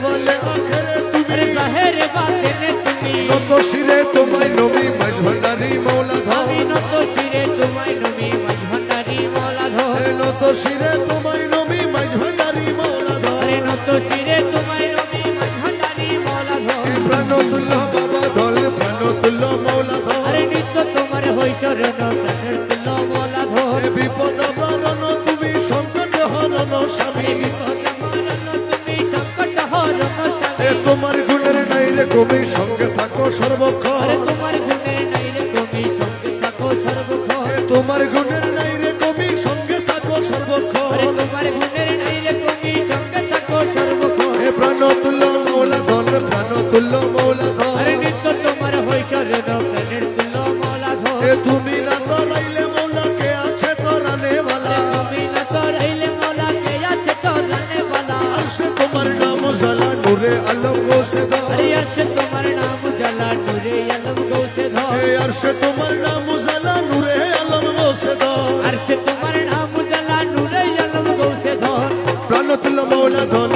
বলে আখেরে তুমি জাহের বাতেনে তুমি। নত শিরে তোমায় নবী মাঝ ভান্ডারি মৌলা ধর নত তোমার হইছ তুমি সঙ্গে থাকো সর্বক্ষণ। তোমার গুণের নাই তুমি সঙ্গে থাকো সর্বক্ষণ। তোমার গুণের নাই তুমি সঙ্গে থাকো সর্বক্ষণ। তোমার গুণের নাই রে তুমি সঙ্গে থাকো সর্বক্ষণ। হে প্রাণ তুল্য মৌলা ধন প্রাণ তুল্য মৌলা ধন আরে নিত্য তোমার হই করে প্রাণের তুল্য মৌলা ধন হে তুমি না তো রাইলে মৌলা কে আছে তো বালা তুমি না তো রাইলে মৌলা কে আছে তো বালা আর তোমার না জালা নূরে আলম গোসে ধর আরে আরশে তোমার নাম জালা নূরে আলম গৌসে ধর এ আরশে তোমার নাম জালা নূরে আলম গোসে ধর আরশে তোমার নাম জালা নূরে আলম গৌসে ধর প্রাণ তুল্য মৌলা ধর